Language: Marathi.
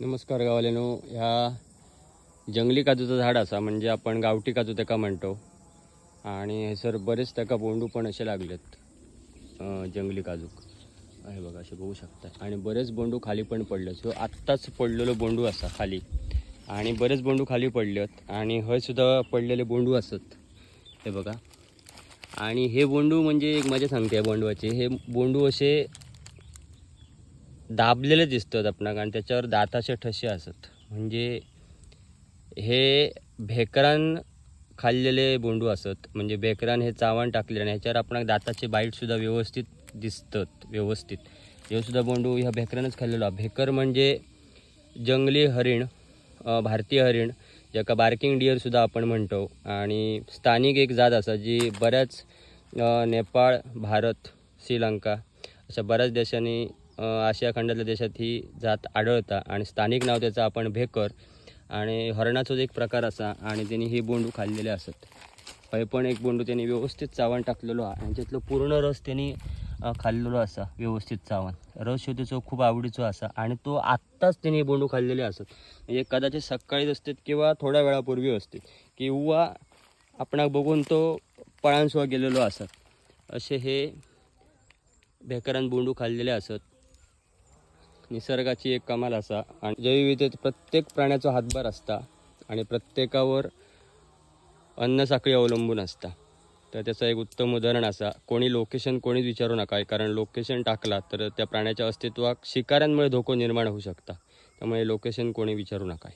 नमस्कार गावाल्यानो ह्या जंगली काजूचं झाड असा म्हणजे आपण गावठी काजू त्याका म्हणतो? आणि हयसर सर बरेच त्याका बोंडू पण असे लागलेत जंगली काजू. आहे बघा असे बघू शकता आणि बरेच बोंडू खाली पण पडले सो आत्ताच पडलेलो बोंडू असा खाली. आणि बरेच बोंडू खाली पडलेत. आणि हय सुद्धा पडलेले बोंडू असत. हे बघा. आणि हे बोंडू म्हणजे एक मजा सांगते बोंडवाची हे बोंडू असे दाबलेले दिसतात आपणाक आणि त्याच्यावर दाताचे ठसे असत. म्हणजे हे भेकरान खाल्लेले बोंडू असत. म्हणजे भेकरान हे चावण टाकले आणि ह्याच्यावर आपणाक दाताचे बाईटसुद्धा व्यवस्थित दिसतात व्यवस्थित. हेसुद्धा बोंडू ह्या भेकरानच खाल्लेलो भेकर म्हणजे जंगली हरिण भारतीय हरिण ज्याका बार्किंग डिअरसुद्धा आपण म्हणतो. आणि स्थानिक एक जात असा जी बऱ्याच नेपाळ भारत श्रीलंका अशा बऱ्याच देशांनी आशिया खंडातल्या देशात ही जात आढळता आणि स्थानिक नाव त्याचं आपण भेकर आणि हरणाचोच एक प्रकार असा आणि त्यांनी ही बोंडू खाल्लेले असत. हय पण एक बोंडू त्यांनी व्यवस्थित चावण टाकलेलो हा आणि त्यातलं पूर्ण रस त्यांनी खाल्लेलो असा व्यवस्थित चावण. रस ह्यो खूप आवडीचो असा आणि तो आत्ताच त्यांनी बोंडू खाल्लेले असत. म्हणजे कदाचित सकाळीच असतात किंवा थोड्या वेळापूर्वी असते. किंवा आपणाक बघून तो पळांसुवा गेलेलो असत. असे हे भेकरान बोंडू खाल्लेले असत. निसर्गाची एक कमाल असा. आणि जैवविविधतेत प्रत्येक प्राण्याचा हातभार असता आणि प्रत्येकावर अन्न साखळी अवलंबून असता. तर त्याचं एक उत्तम उदाहरण असा. कोणी लोकेशन कोणीच विचारू नका कारण लोकेशन टाकला तर त्या प्राण्याच्या अस्तित्वाक शिकाऱ्यांमुळे धोको निर्माण होऊ शकता. त्यामुळे लोकेशन कोणी विचारू नका.